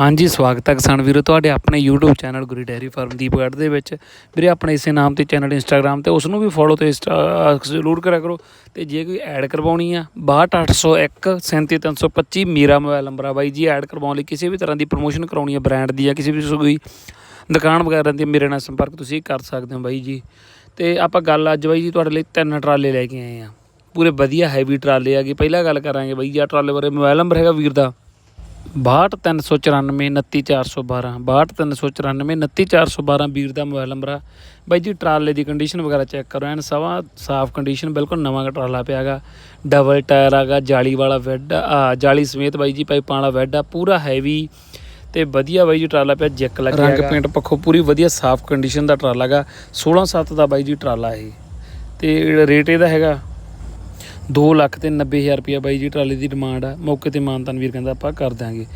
ਹਾਂਜੀ, ਸਵਾਗਤ ਹੈ ਕਿਸਾਨ ਵੀਰੋ ਤੁਹਾਡੇ ਆਪਣੇ YouTube channel Guri dairy farm Deepgarh ਦੇ ਵਿੱਚ। ਵੀਰੇ, ਆਪਣੇ ਇਸੇ ਨਾਮ ਤੇ ਚੈਨਲ Instagram ਤੇ ਉਸ ਨੂੰ ਵੀ ਫੋਲੋ ਤੇ ਇੰਸਟਾ- ਜ਼ਰੂਰ ਕਰਿਆ ਕਰੋ। ਤੇ ਜੇ ਕੋਈ ਐਡ ਕਰਵਾਉਣੀ ਆ 62801 37325 ਮੇਰਾ ਮੋਬਾਈਲ ਨੰਬਰ ਆ ਬਾਈ ਜੀ। ਐਡ ਕਰਵਾਉਣ ਲਈ ਕਿਸੇ ਵੀ ਤਰ੍ਹਾਂ ਦੀ ਪ੍ਰੋਮੋਸ਼ਨ ਕਰਾਉਣੀ ਆ ਬ੍ਰਾਂਡ ਦੀ ਜਾਂ ਕਿਸੇ ਵੀ ਕੋਈ ਦੁਕਾਨ ਵਗੈਰਾ ਦੀ ਮੇਰੇ ਨਾਲ ਸੰਪਰਕ ਤੁਸੀਂ ਕਰ ਸਕਦੇ ਹੋ ਬਾਈ ਜੀ। ਤੇ ਆਪਾਂ ਗੱਲ ਅੱਜ ਬਾਈ ਜੀ ਤੁਹਾਡੇ ਲਈ ਤਿੰਨ ਟਰਾਲੇ ਲੈ ਕੇ ਆਏ ਆ। ਪੂਰੇ ਵਧੀਆ ਹੈਵੀ ਟਰਾਲੇ ਆਗੇ ਪਹਿਲਾਂ ਗੱਲ ਕਰਾਂਗੇ ਬਾਈ ਜੀ ਆ ਟਰਾਲੇ ਬਾਰੇ। ਮੋਬਾਈਲ ਨੰਬਰ ਹੈਗਾ ਵੀਰ ਦਾ। 62394 29412 62394 29412 ਵੀਰ ਦਾ ਮੋਬਾਈਲ ਨੰਬਰ ਆ। ਬਾਈ ਜੀ ਟਰਾਲੇ ਦੀ ਕੰਡੀਸ਼ਨ ਵਗੈਰਾ ਚੈੱਕ ਕਰੋ ਐਨ ਸਵਾ ਸਾਫ਼ ਕੰਡੀਸ਼ਨ ਬਿਲਕੁਲ ਨਵਾਂ ਟਰਾਲਾ ਪਿਆਗਾ ਡਬਲ ਟਾਇਰ ਆਗਾ ਜਾਲੀ ਵਾਲਾ ਵੈਡ ਆ ਜਾਲੀ ਸਮੇਤ ਬਾਈ ਜੀ ਪਾਈਪਾਂ ਵਾਲਾ ਵੈਡ ਆ ਪੂਰਾ ਹੈਵੀ ਤੇ ਵਧੀਆ ਬਾਈ ਜੀ ਟਰਾਲਾ ਪਿਆ ਜੈਕ ਲੱਗਿਆ ਰੰਗ ਪੇਂਟ ਪੱਖੋਂ ਪੂਰੀ ਵਧੀਆ ਸਾਫ਼ ਕੰਡੀਸ਼ਨ ਦਾ ਟਰਾਲਾ ਗਾ 16 7 ਦਾ ਬਾਈ ਜੀ ਟਰਾਲਾ ਇਹ। ਤੇ ਰੇਟ ਇਹਦਾ ਹੈਗਾ 2 ਲੱਖ ਤੇ 90000 ਰੁਪਇਆ ਬਾਈ ਜੀ, ਟਰਾਲੀ ਦੀ ਡਿਮਾਂਡ ਆ। ਮੌਕੇ ਤੇ ਮਾਨਤਨ ਵੀਰ ਕਹਿੰਦਾ, ਆਪਾਂ ਕਰ ਦਾਂਗੇ